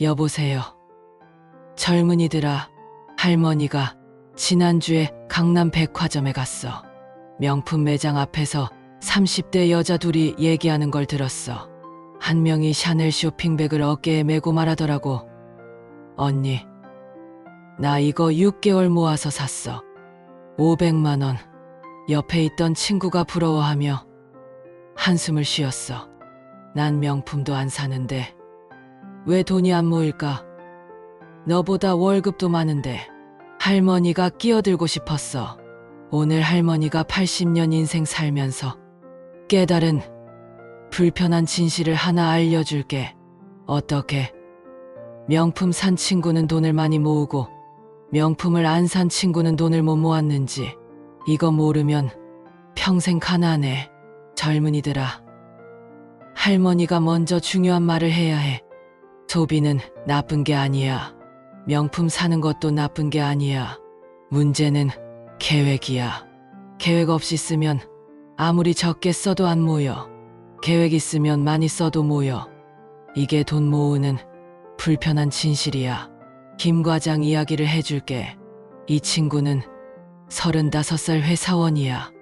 여보세요. 젊은이들아, 할머니가 지난주에 강남 백화점에 갔어. 명품 매장 앞에서 30대 여자 둘이 얘기하는 걸 들었어. 한 명이 샤넬 쇼핑백을 어깨에 메고 말하더라고. 언니, 나 이거 6개월 모아서 샀어. 500만 원. 옆에 있던 친구가 부러워하며 한숨을 쉬었어. 난 명품도 안 사는데 왜 돈이 안 모일까? 너보다 월급도 많은데 할머니가 끼어들고 싶었어. 오늘 할머니가 80년 인생 살면서 깨달은 불편한 진실을 하나 알려줄게. 어떻게? 명품 산 친구는 돈을 많이 모으고 명품을 안 산 친구는 돈을 못 모았는지 이거 모르면 평생 가난해. 젊은이들아. 할머니가 먼저 중요한 말을 해야 해. 소비는 나쁜 게 아니야. 명품 사는 것도 나쁜 게 아니야. 문제는 계획이야. 계획 없이 쓰면 아무리 적게 써도 안 모여. 계획 있으면 많이 써도 모여. 이게 돈 모으는 불편한 진실이야. 김 과장 이야기를 해줄게. 이 친구는 35살 회사원이야.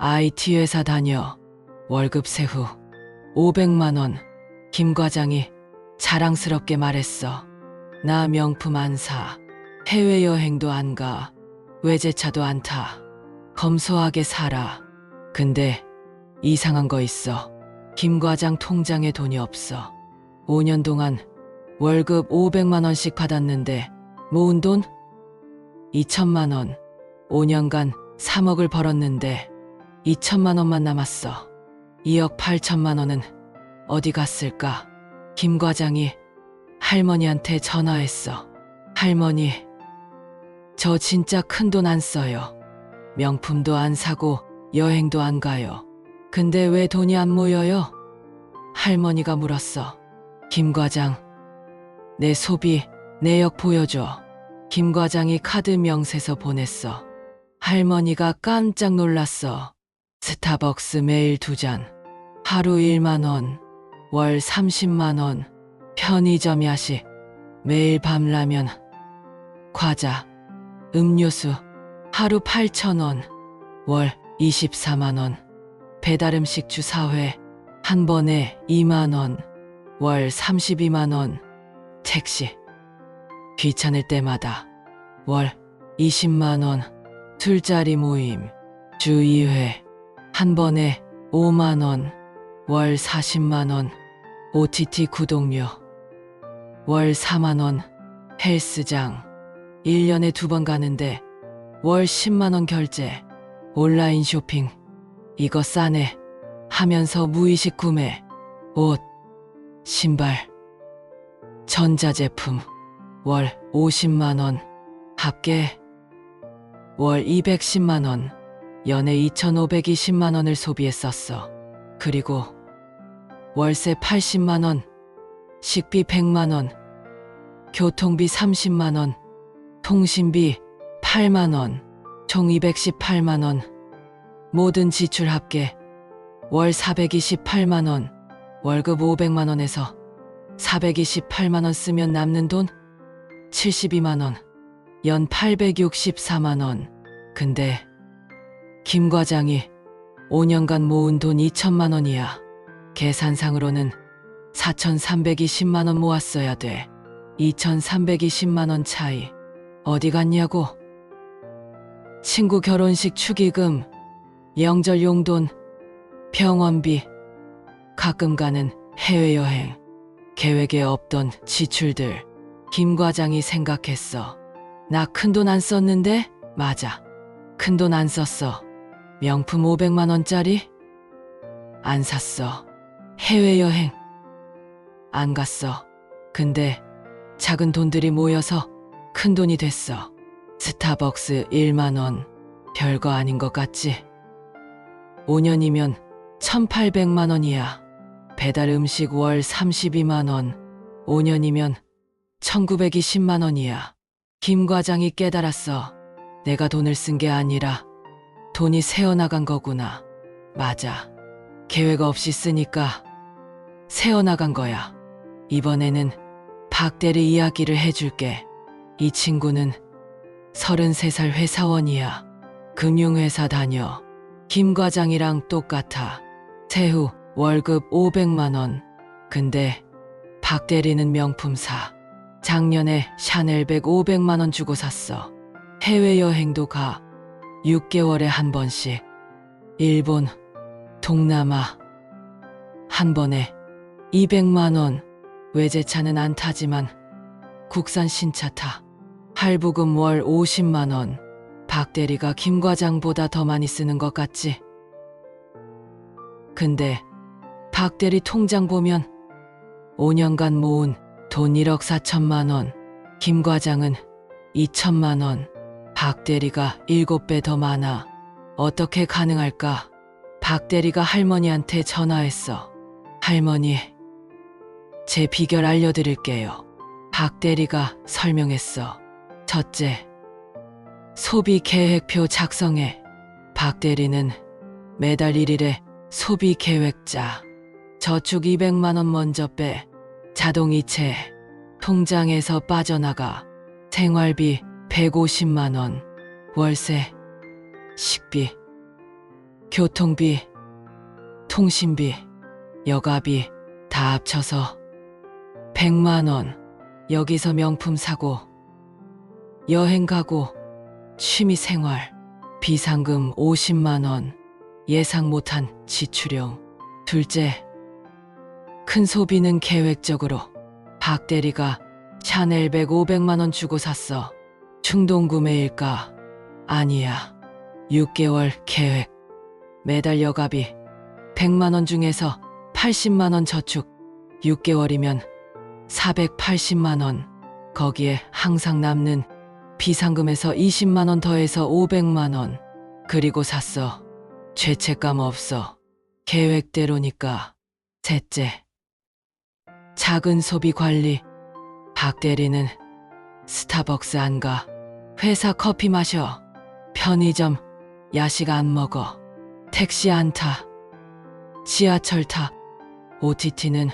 IT 회사 다녀. 월급 세후 500만원. 김 과장이 자랑스럽게 말했어. 나 명품 안 사. 해외여행도 안 가. 외제차도 안 타. 검소하게 살아. 근데 이상한 거 있어. 김 과장 통장에 돈이 없어. 5년 동안 월급 500만 원씩 받았는데 모은 돈 2천만 원. 5년간 3억을 벌었는데 2천만 원만 남았어. 2억 8천만 원은 어디 갔을까? 김 과장이 할머니한테 전화했어. 할머니, 저 진짜 큰 돈 안 써요. 명품도 안 사고 여행도 안 가요. 근데 왜 돈이 안 모여요? 할머니가 물었어. 김 과장, 내 소비, 내역 보여줘. 김 과장이 카드 명세서 보냈어. 할머니가 깜짝 놀랐어. 스타벅스 매일 두 잔, 하루 1만 원, 월 30만 원, 편의점 야식, 매일 밤 라면, 과자, 음료수, 하루 8천 원, 월 24만 원, 배달 음식 주 4회, 한 번에 2만 원, 월 32만 원, 택시, 귀찮을 때마다 월 20만 원, 술자리 모임, 주 2회, 한 번에 5만 원, 월 40만 원, OTT 구독료, 월 4만 원, 헬스장, 1년에 두 번 가는데 월 10만 원 결제, 온라인 쇼핑, 이거 싸네 하면서 무의식 구매, 옷, 신발, 전자제품, 월 50만 원, 합계. 월 210만 원, 연애 2,520만 원을 소비했었어. 그리고 월세 80만 원, 식비 100만 원, 교통비 30만 원, 통신비 8만 원, 총 218만 원, 모든 지출 합계 월 428만 원, 월급 500만 원에서 428만 원 쓰면 남는 돈 72만 원, 연 864만 원. 근데 김 과장이 5년간 모은 돈 2천만 원이야. 계산상으로는 4,320만 원 모았어야 돼. 2,320만 원 차이. 어디 갔냐고? 친구 결혼식 축의금, 영절 용돈, 병원비, 가끔 가는 해외여행, 계획에 없던 지출들. 김 과장이 생각했어. 나 큰 돈 안 썼는데? 맞아. 큰 돈 안 썼어. 명품 500만 원짜리? 안 샀어. 해외여행? 안 갔어. 근데 작은 돈들이 모여서 큰 돈이 됐어. 스타벅스 1만 원. 별거 아닌 것 같지? 5년이면 1,800만 원이야. 배달 음식 월 32만 원. 5년이면 1920만 원이야. 김 과장이 깨달았어. 내가 돈을 쓴 게 아니라 돈이 새어나간 거구나. 맞아. 계획 없이 쓰니까 새어나간 거야. 이번에는 박대리 이야기를 해줄게. 이 친구는 33살 회사원이야. 금융회사 다녀. 김 과장이랑 똑같아. 세후 월급 500만 원. 근데 박 대리는 명품 사. 작년에 샤넬백 500만 원 주고 샀어. 해외여행도 가. 6개월에 한 번씩. 일본, 동남아. 한 번에 200만 원. 외제차는 안 타지만 국산 신차 타. 할부금 월 50만 원. 박 대리가 김 과장보다 더 많이 쓰는 것 같지? 근데 박 대리 통장 보면 5년간 모은 돈 1억 4천만 원. 김 과장은 2천만 원. 박 대리가 7배 더 많아. 어떻게 가능할까? 박 대리가 할머니한테 전화했어. 할머니, 제 비결 알려드릴게요. 박 대리가 설명했어. 첫째, 소비 계획표 작성해. 박 대리는 매달 1일에 소비 계획자. 저축 200만원 먼저 빼. 자동이체. 통장에서 빠져나가. 생활비 150만원. 월세. 식비. 교통비. 통신비. 여가비. 다 합쳐서 100만 원. 여기서 명품 사고. 여행 가고. 취미 생활. 비상금 50만 원. 예상 못한 지출용. 둘째. 큰 소비는 계획적으로. 박 대리가 샤넬백 500만 원 주고 샀어. 충동 구매일까? 아니야. 6개월 계획. 매달 여가비 100만 원 중에서 80만 원 저축. 6개월이면 480만 원. 거기에 항상 남는 비상금에서 20만 원 더해서 500만 원. 그리고 샀어. 죄책감 없어. 계획대로니까. 셋째. 작은 소비 관리. 박 대리는 스타벅스 안 가. 회사 커피 마셔. 편의점, 야식 안 먹어. 택시 안 타. 지하철 타. OTT는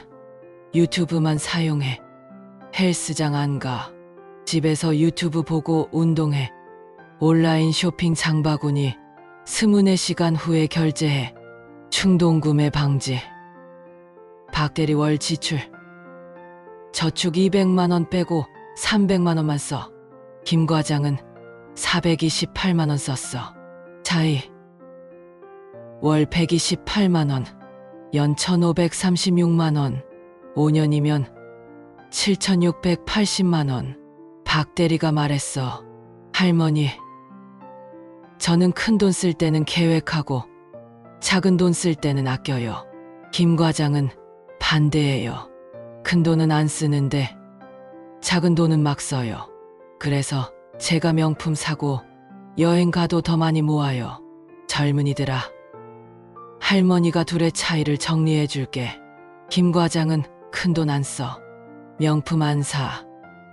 유튜브만 사용해. 헬스장 안 가. 집에서 유튜브 보고 운동해. 온라인 쇼핑 장바구니 24시간 후에 결제해. 충동 구매 방지. 박대리 월 지출. 저축 200만원 빼고 300만원만 써. 김 과장은 428만원 썼어. 차이. 월 128만원. 연 1536만원. 5년이면 7680만 원. 박 대리가 말했어. 할머니. 저는 큰 돈 쓸 때는 계획하고 작은 돈 쓸 때는 아껴요. 김 과장은 반대예요. 큰 돈은 안 쓰는데 작은 돈은 막 써요. 그래서 제가 명품 사고 여행 가도 더 많이 모아요. 젊은이들아. 할머니가 둘의 차이를 정리해 줄게. 김 과장은 큰 돈 안 써. 명품 안 사.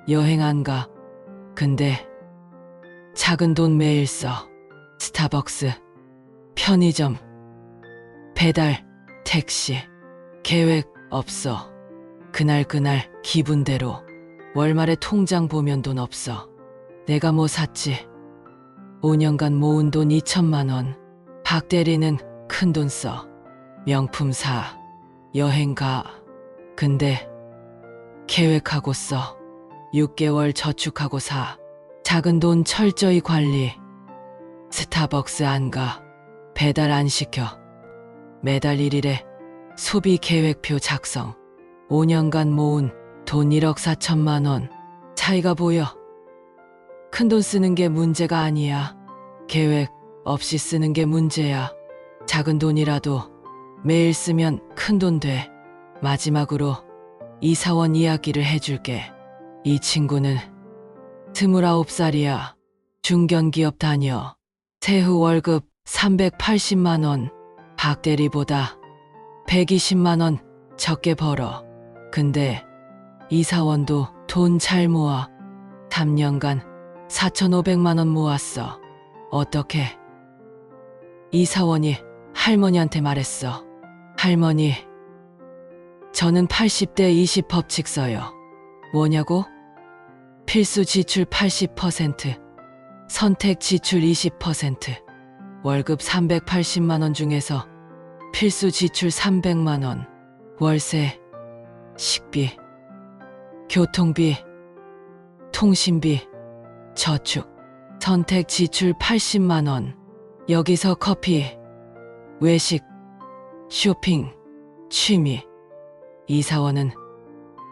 여행 안 가. 근데 작은 돈 매일 써. 스타벅스, 편의점, 배달, 택시. 계획 없어. 그날 그날 기분대로. 월말에 통장 보면 돈 없어. 내가 뭐 샀지? 5년간 모은 돈 2천만 원. 박 대리는 큰 돈 써. 명품 사. 여행 가. 근데 계획하고 써. 6개월 저축하고 사. 작은 돈 철저히 관리. 스타벅스 안 가. 배달 안 시켜. 매달 1일에 소비 계획표 작성. 5년간 모은 돈 1억 4천만 원. 차이가 보여. 큰 돈 쓰는 게 문제가 아니야. 계획 없이 쓰는 게 문제야. 작은 돈이라도 매일 쓰면 큰 돈 돼. 마지막으로 이사원 이야기를 해줄게. 이 친구는 29살이야. 중견기업 다녀. 세후 월급 380만 원. 박 대리보다 120만 원 적게 벌어. 근데 이사원도 돈 잘 모아. 3년간 4,500만 원 모았어. 어떻게? 이사원이 할머니한테 말했어. 할머니, 저는 80대 20 법칙 써요. 뭐냐고? 필수 지출 80%, 선택 지출 20%, 월급 380만원 중에서 필수 지출 300만원, 월세, 식비, 교통비, 통신비, 저축, 선택 지출 80만원, 여기서 커피, 외식, 쇼핑, 취미. 이사원은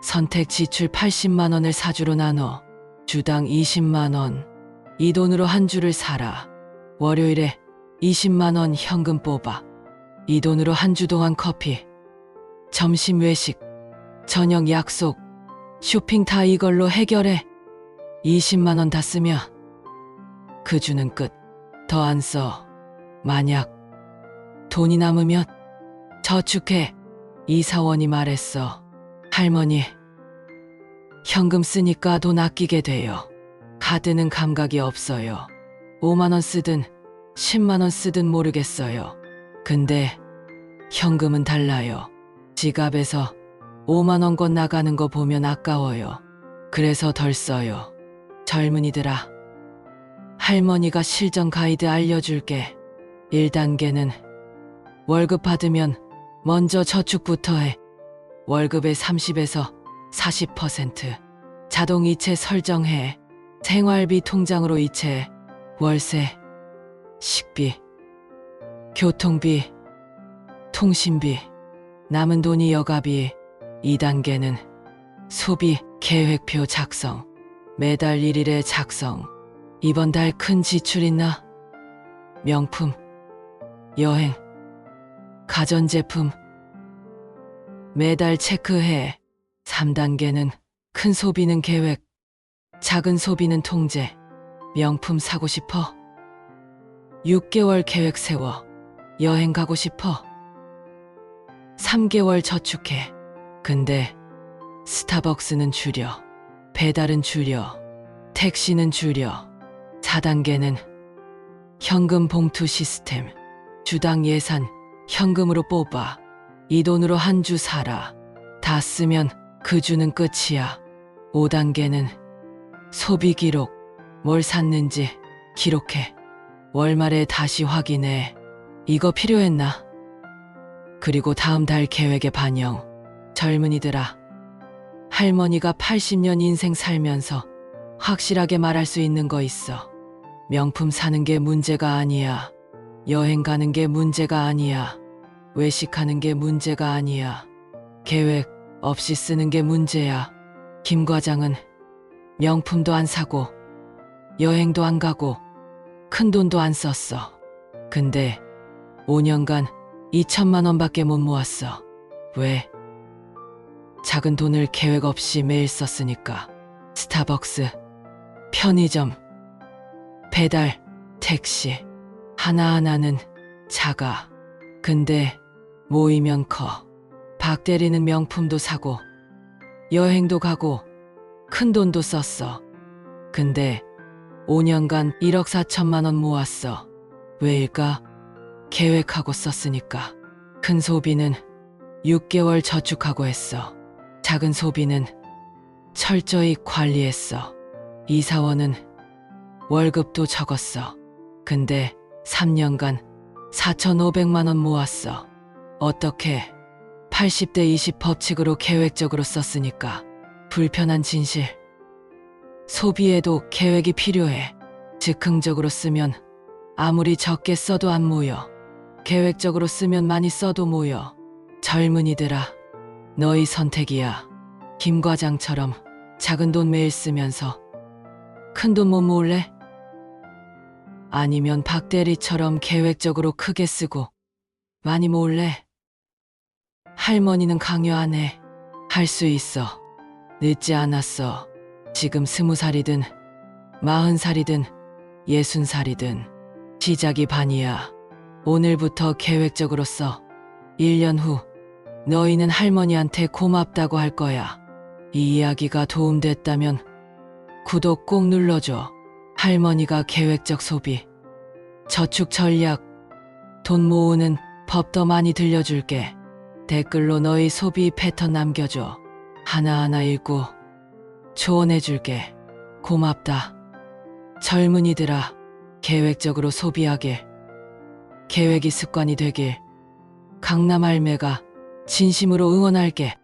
선택 지출 80만 원을 사주로 나눠 주당 20만 원. 이 돈으로 한 주를 사라. 월요일에 20만 원 현금 뽑아. 이 돈으로 한 주 동안 커피, 점심 외식, 저녁 약속, 쇼핑 다 이걸로 해결해. 20만 원 다 쓰면 그 주는 끝. 더 안 써. 만약 돈이 남으면 저축해. 이사원이 말했어. 할머니, 현금 쓰니까 돈 아끼게 돼요. 카드는 감각이 없어요. 5만원 쓰든 10만원 쓰든 모르겠어요. 근데 현금은 달라요. 지갑에서 5만원 건 나가는 거 보면 아까워요. 그래서 덜 써요. 젊은이들아, 할머니가 실전 가이드 알려줄게. 1단계는 월급 받으면 먼저 저축부터 해. 월급의 30에서 40% 자동 이체 설정해. 생활비 통장으로 이체해. 월세, 식비, 교통비, 통신비, 남은 돈이 여가비. 2단계는 소비 계획표 작성. 매달 1일에 작성. 이번 달 큰 지출 있나? 명품, 여행, 가전제품. 매달 체크해. 3단계는 큰 소비는 계획, 작은 소비는 통제. 명품 사고 싶어? 6개월 계획 세워. 여행 가고 싶어? 3개월 저축해. 근데 스타벅스는 줄여. 배달은 줄여. 택시는 줄여. 4단계는 현금 봉투 시스템. 주당 예산 현금으로 뽑아. 이 돈으로 한주 살아. 다 쓰면 그 주는 끝이야. 5단계는 소비 기록. 뭘 샀는지 기록해. 월말에 다시 확인해. 이거 필요했나? 그리고 다음 달 계획에 반영. 젊은이들아. 할머니가 80년 인생 살면서 확실하게 말할 수 있는 거 있어. 명품 사는 게 문제가 아니야. 여행 가는 게 문제가 아니야. 외식하는 게 문제가 아니야. 계획 없이 쓰는 게 문제야. 김 과장은 명품도 안 사고, 여행도 안 가고, 큰 돈도 안 썼어. 근데 5년간 2천만 원밖에 못 모았어. 왜? 작은 돈을 계획 없이 매일 썼으니까. 스타벅스, 편의점, 배달, 택시. 하나하나는 작아. 근데 모이면 커. 박 대리는 명품도 사고, 여행도 가고, 큰 돈도 썼어. 근데 5년간 1억 4천만 원 모았어. 왜일까? 계획하고 썼으니까. 큰 소비는 6개월 저축하고 했어. 작은 소비는 철저히 관리했어. 이사원은 월급도 적었어. 근데 3년간 4,500만 원 모았어. 어떻게 80대 20 법칙으로 계획적으로 썼으니까 불편한 진실. 소비에도 계획이 필요해. 즉흥적으로 쓰면 아무리 적게 써도 안 모여. 계획적으로 쓰면 많이 써도 모여. 젊은이들아, 너희 선택이야. 김 과장처럼 작은 돈 매일 쓰면서 큰 돈 못 모을래? 아니면 박 대리처럼 계획적으로 크게 쓰고 많이 모을래? 할머니는 강요하네. 할수 있어. 늦지 않았어. 지금 스무 살이든 마흔 살이든 예순 살이든 시작이 반이야. 오늘부터 계획적으로 써. 1년 후 너희는 할머니한테 고맙다고 할 거야. 이 이야기가 도움됐다면 구독 꼭 눌러줘. 할머니가 계획적 소비, 저축 전략, 돈 모으는 법 더 많이 들려줄게. 댓글로 너희 소비 패턴 남겨줘. 하나하나 읽고 조언해줄게. 고맙다. 젊은이들아, 계획적으로 소비하길. 계획이 습관이 되길. 강남 할매가 진심으로 응원할게.